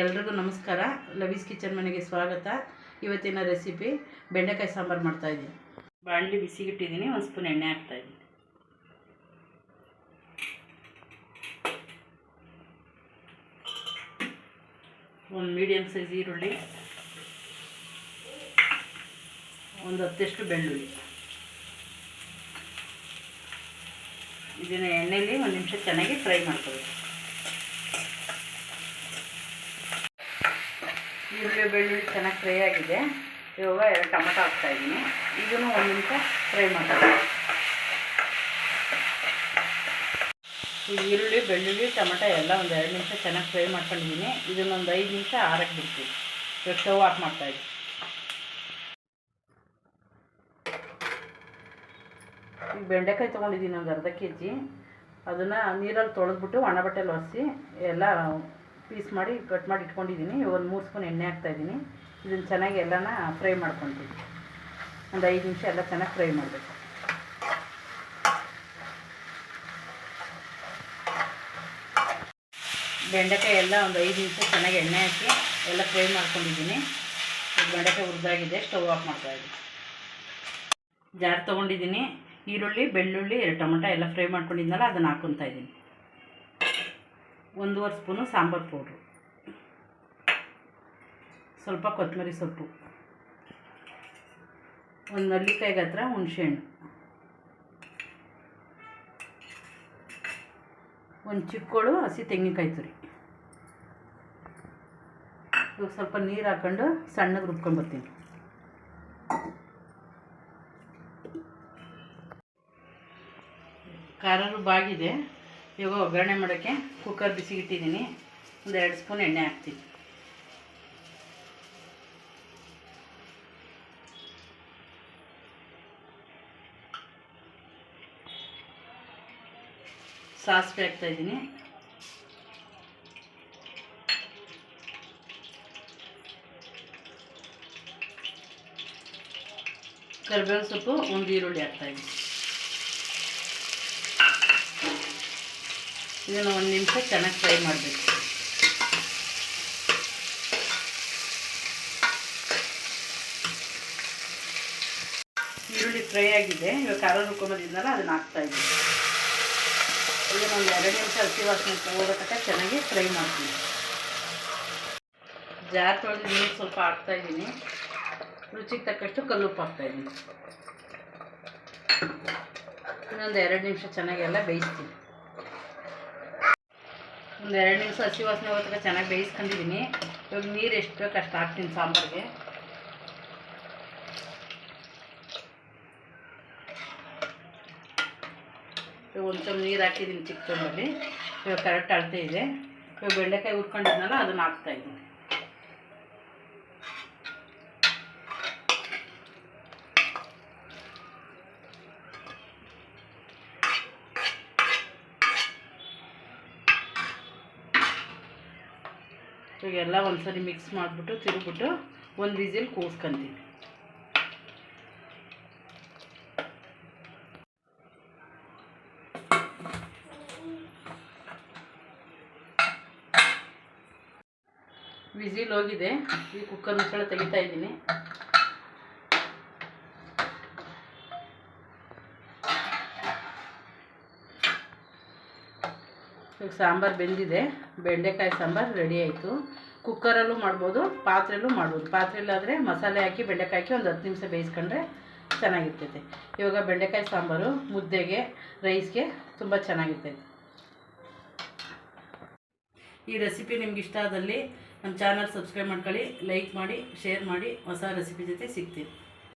ಎಲ್ರಿಗೂ ನಮಸ್ಕಾರ. ಲವೀಸ್ ಕಿಚನ್ ಮನೆಗೆ ಸ್ವಾಗತ. ಇವತ್ತಿನ ರೆಸಿಪಿ ಬೆಂಡೆಕಾಯಿ ಸಾಂಬಾರು ಮಾಡ್ತಾಯಿದ್ದೀನಿ ಬಾಣಲಿ ಬಿಸಿಗಿಟ್ಟಿದ್ದೀನಿ, ಒಂದು ಸ್ಪೂನ್ ಎಣ್ಣೆ ಹಾಕ್ತಾಯಿದ್ದೀನಿ ಒಂದು ಮೀಡಿಯಮ್ ಸೈಜ್ ಈರುಳ್ಳಿ, ಒಂದು ಹತ್ತಷ್ಟು ಬೆಳ್ಳುಳ್ಳಿ. ಇದನ್ನು ಎಣ್ಣೆಯಲ್ಲಿ ಒಂದು ನಿಮಿಷ ಚೆನ್ನಾಗಿ ಫ್ರೈ ಮಾಡ್ಕೋಬೇಕು. ಈರುಳ್ಳಿ ಬೆಳ್ಳುಳ್ಳಿ ಚೆನ್ನಾಗಿ ಫ್ರೈ ಆಗಿದೆ. ಇವಾಗ ಎರಡು ಟೊಮಟೊ ಹಾಕ್ತಾಯಿದ್ದೀನಿ ಇದನ್ನು ಒಂದು ನಿಮಿಷ ಫ್ರೈ ಮಾಡ್ತೀನಿ ಈ ಈರುಳ್ಳಿ, ಬೆಳ್ಳುಳ್ಳಿ, ಟೊಮೆಟೊ ಎಲ್ಲ ಒಂದು ಎರಡು ನಿಮಿಷ ಚೆನ್ನಾಗಿ ಫ್ರೈ ಮಾಡ್ಕೊಂಡಿದ್ದೀನಿ. ಇದನ್ನೊಂದು ಐದು ನಿಮಿಷ ಆರಕ್ಕೆ ಬಿಡ್ತೀವಿ ಇವಾಗ ಸ್ಟವ್ ಆಫ್ ಮಾಡ್ತಾಯಿದ್ದೀನಿ ಈಗ ಬೆಂಡೆಕಾಯಿ ತೊಗೊಂಡಿದ್ದೀನಿ ಒಂದು ಅರ್ಧ ಕೆ ಜಿ ಅದನ್ನು ನೀರಲ್ಲಿ ತೊಳೆದ್ಬಿಟ್ಟು ಒಣ ಬಟ್ಟೆಲಿ ಒರೆಸಿ ಎಲ್ಲ ಪೀಸ್ ಮಾಡಿ ಕಟ್ ಮಾಡಿ ಇಟ್ಕೊಂಡಿದ್ದೀನಿ. ಒಂದು ಮೂರು ಸ್ಪೂನ್ ಎಣ್ಣೆ ಹಾಕ್ತಾಯಿದ್ದೀನಿ ಇದನ್ನು ಚೆನ್ನಾಗಿ ಎಲ್ಲನ ಫ್ರೈ ಮಾಡ್ಕೊತೀನಿ ಒಂದು ಐದು ನಿಮಿಷ ಎಲ್ಲ ಚೆನ್ನಾಗಿ ಫ್ರೈ ಮಾಡಬೇಕು. ಬೆಂಡೆಕಾಯಿ ಎಲ್ಲ ಒಂದು ಐದು ನಿಮಿಷ ಚೆನ್ನಾಗಿ ಎಣ್ಣೆ ಹಾಕಿ ಎಲ್ಲ ಫ್ರೈ ಮಾಡ್ಕೊಂಡಿದ್ದೀನಿ. ಬೆಂಡೆಕಾಯಿ ಹುರಿದಾಗಿದೆ. ಸ್ಟವ್ ಆಫ್ ಮಾಡ್ತಾಯಿದ್ದೀನಿ ಜಾರ್ ತೊಗೊಂಡಿದ್ದೀನಿ. ಈರುಳ್ಳಿ, ಬೆಳ್ಳುಳ್ಳಿ, ಎರಡು ಟೊಮೊಟೊ ಎಲ್ಲ ಫ್ರೈ ಮಾಡ್ಕೊಂಡಿದ್ನಲ್ಲ, ಅದನ್ನು ಹಾಕ್ಕೊತಾ ಇದ್ದೀನಿ. ಒಂದೂವರೆ ಸ್ಪೂನು ಸಾಂಬಾರು ಪೌಡ್ರು. ಸ್ವಲ್ಪ ಕೊತ್ತಂಬರಿ ಸೊಪ್ಪು. ಒಂದು ನಲ್ಲಿಕಾಯಿಗೆ ಹತ್ರ ಹುಣಸೆಹಣ್ಣು. ಒಂದು ಚಿಕ್ಕೋಳು ಹಸಿ ತೆಂಗಿನಕಾಯಿ ತುರಿ. ಇವಾಗ ಸ್ವಲ್ಪ ನೀರು ಹಾಕ್ಕೊಂಡು ಸಣ್ಣಗೆ ರುಬ್ಕೊಂಡ್ಬರ್ತೀನಿ ಖಾರ ರುಬ್ಬಾಗಿದೆ ಇವಾಗ ಒಗ್ಗರಣೆ ಮಾಡೋಕ್ಕೆ ಕುಕ್ಕರ್ ಬಿಸಿ ಇಟ್ಟಿದ್ದೀನಿ ಒಂದು ಎರಡು ಸ್ಪೂನ್ ಎಣ್ಣೆ ಹಾಕ್ತೀನಿ. ಸಾಸಿವೆ ಹಾಕ್ತಾಯಿದ್ದೀನಿ ಕರಿಬೇವು ಸೊಪ್ಪು, ಒಂದು ಈರುಳ್ಳಿ ಹಾಕ್ತಾಯಿದ್ದೀನಿ ಇದನ್ನು ಒಂದು ನಿಮಿಷ ಚೆನ್ನಾಗಿ ಫ್ರೈ ಮಾಡಬೇಕು. ಈರುಳ್ಳಿ ಫ್ರೈ ಆಗಿದೆ. ಇವಾಗ ಖಾರ ರುಬ್ಕೊಂಬಂದಿದ್ನಲ್ಲ ಅದನ್ನು ಇದ್ದೀವಿ ಇದನ್ನು ಒಂದು ಎರಡು ನಿಮಿಷ ಹಸಿ ವಾಸನೆ ತಗೋದಕ್ಕೆ ಚೆನ್ನಾಗಿ ಫ್ರೈ ಮಾಡ್ತೀನಿ. ಜಾರ್ ತೊಳೆದು ನೀರು ಸ್ವಲ್ಪ ಹಾಕ್ತಾ ಇದ್ದೀನಿ. ರುಚಿಗೆ ತಕ್ಕಷ್ಟು ಕಲ್ಲುಪ್ಪು ಹಾಕ್ತಾಯಿದ್ದೀನಿ ಇನ್ನೊಂದು ಎರಡು ನಿಮಿಷ ಚೆನ್ನಾಗಿ ಎಲ್ಲ ಬೇಯಿಸ್ತೀನಿ. ಒಂದು ಎರಡು ನಿಮಿಷ ಹಸಿ ವಾಸನೆ ಹೋಗೋ ಚೆನ್ನಾಗಿ ಬೇಯಿಸ್ಕೊಂಡಿದ್ದೀನಿ ಇವಾಗ ನೀರು ಎಷ್ಟು ಬೇಕು ಅಷ್ಟು ಹಾಕ್ತೀನಿ ಸಾಂಬಾರಿಗೆ. ಇವಾಗ ಒಂದು ಸ್ವಲ್ಪ ನೀರು ಹಾಕಿದ್ದೀನಿ ಚಿಕ್ಕ ಇವಾಗ ಕರೆಕ್ಟ್ ಅಳತೆ ಇದೆ. ಇವಾಗ ಬೆಂಡೆಕಾಯಿ ಉಟ್ಕೊಂಡಿದ್ನಲ್ಲ ಅದನ್ನು ಹಾಕ್ತಾಯಿದ್ದೀನಿ ಇವಾಗೆಲ್ಲ ಒಂದ್ಸರಿ ಮಿಕ್ಸ್ ಮಾಡಿಬಿಟ್ಟು ತಿರುಗ್ಬಿಟ್ಟು ಒಂದು ವಿಸಿಲ್ ಕೂಸ್ಕೊಂತೀನಿ ವಿಸಿಲ್ ಹೋಗಿದೆ. ಈ ಕುಕ್ಕರ್ ಮುಚ್ಚಳ ತೆಗಿತಾ ಇದ್ದೀನಿ. ಇವಾಗ ಸಾಂಬಾರು ಬೆಂದಿದೆ. ಬೆಂಡೆಕಾಯಿ ಸಾಂಬಾರು ರೆಡಿ ಆಯಿತು. ಕುಕ್ಕರಲ್ಲೂ ಮಾಡ್ಬೋದು, ಪಾತ್ರೆಯಲ್ಲೂ ಮಾಡ್ಬೋದು. ಪಾತ್ರೆಯಲ್ಲಾದರೆ ಮಸಾಲೆ ಹಾಕಿ ಬೆಂಡೆಕಾಯಿ ಹಾಕಿ ಒಂದು ಹತ್ತು ನಿಮಿಷ ಬೇಯಿಸ್ಕೊಂಡ್ರೆ ಚೆನ್ನಾಗಿರ್ತೈತೆ. ಇವಾಗ ಬೆಂಡೆಕಾಯಿ ಸಾಂಬಾರು, ಮುದ್ದೆಗೆ ರೈಸ್ಗೆ ತುಂಬ ಚೆನ್ನಾಗಿರ್ತೈತೆ. ಈ ರೆಸಿಪಿ ನಿಮ್ಗೆ ಇಷ್ಟ ಆದಲ್ಲಿ ನಮ್ಮ ಚಾನಲ್ ಸಬ್ಸ್ಕ್ರೈಬ್ ಮಾಡ್ಕೊಳ್ಳಿ ಲೈಕ್ ಮಾಡಿ ಶೇರ್ ಮಾಡಿ, ಹೊಸ ರೆಸಿಪಿ ಜೊತೆ ಸಿಗ್ತೀನಿ